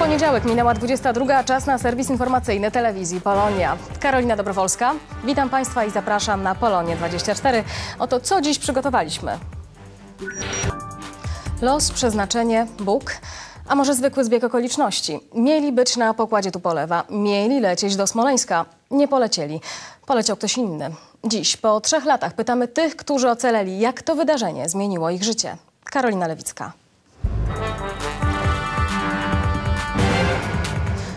Poniedziałek minęła 22, czas na serwis informacyjny telewizji Polonia. Karolina Dobrowolska, witam Państwa i zapraszam na Polonię 24. Oto co dziś przygotowaliśmy. Los, przeznaczenie, Bóg, a może zwykły zbieg okoliczności. Mieli być na pokładzie Tupolewa, mieli lecieć do Smoleńska, nie polecieli. Poleciał ktoś inny. Dziś, po trzech latach, pytamy tych, którzy ocaleli, jak to wydarzenie zmieniło ich życie. Karolina Lewicka.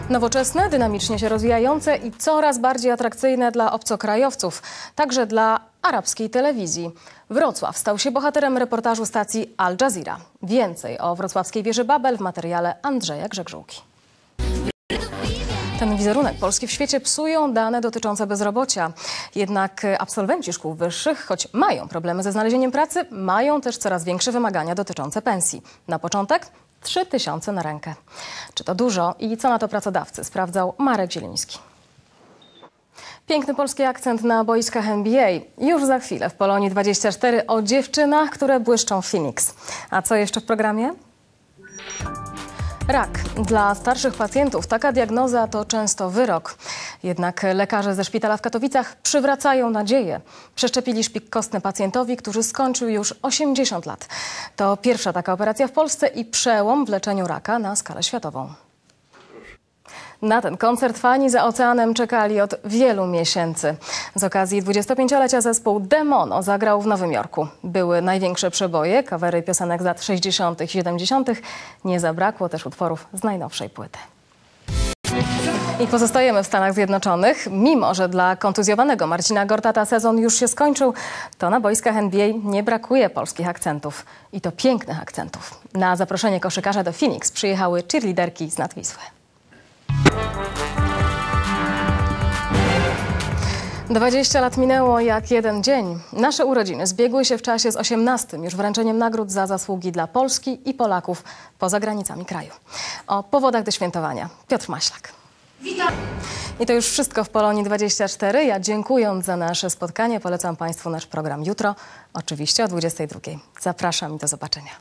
Nowoczesne, dynamicznie się rozwijające i coraz bardziej atrakcyjne dla obcokrajowców, także dla arabskiej telewizji. Wrocław stał się bohaterem reportażu stacji Al Jazeera. Więcej o wrocławskiej wieży Babel w materiale Andrzeja Grzegżółki. Ten wizerunek Polski w świecie psują dane dotyczące bezrobocia. Jednak absolwenci szkół wyższych, choć mają problemy ze znalezieniem pracy, mają też coraz większe wymagania dotyczące pensji. Na początek 3 tysiące na rękę. Czy to dużo i co na to pracodawcy? Sprawdzał Marek Zieliński. Piękny polski akcent na boiskach NBA. Już za chwilę w Polonii 24 o dziewczynach, które błyszczą Phoenix. A co jeszcze w programie? Rak. Dla starszych pacjentów taka diagnoza to często wyrok. Jednak lekarze ze szpitala w Katowicach przywracają nadzieję. Przeszczepili szpik kostny pacjentowi, który skończył już 80 lat. To pierwsza taka operacja w Polsce i przełom w leczeniu raka na skalę światową. Na ten koncert fani za oceanem czekali od wielu miesięcy. Z okazji 25-lecia zespół Demono zagrał w Nowym Jorku. Były największe przeboje, kawery piosenek z lat 60. i 70. Nie zabrakło też utworów z najnowszej płyty. I pozostajemy w Stanach Zjednoczonych. Mimo, że dla kontuzjowanego Marcina Gortata sezon już się skończył, to na boiskach NBA nie brakuje polskich akcentów. I to pięknych akcentów. Na zaproszenie koszykarza do Phoenix przyjechały cheerleaderki z Nadwisły. 20 lat minęło jak jeden dzień. Nasze urodziny zbiegły się w czasie z 18 już wręczeniem nagród za zasługi dla Polski i Polaków poza granicami kraju. O powodach do świętowania. Piotr Maślak. Witam. I to już wszystko w Polonii 24. Ja dziękując za nasze spotkanie polecam Państwu nasz program jutro, oczywiście o 22. Zapraszam i do zobaczenia.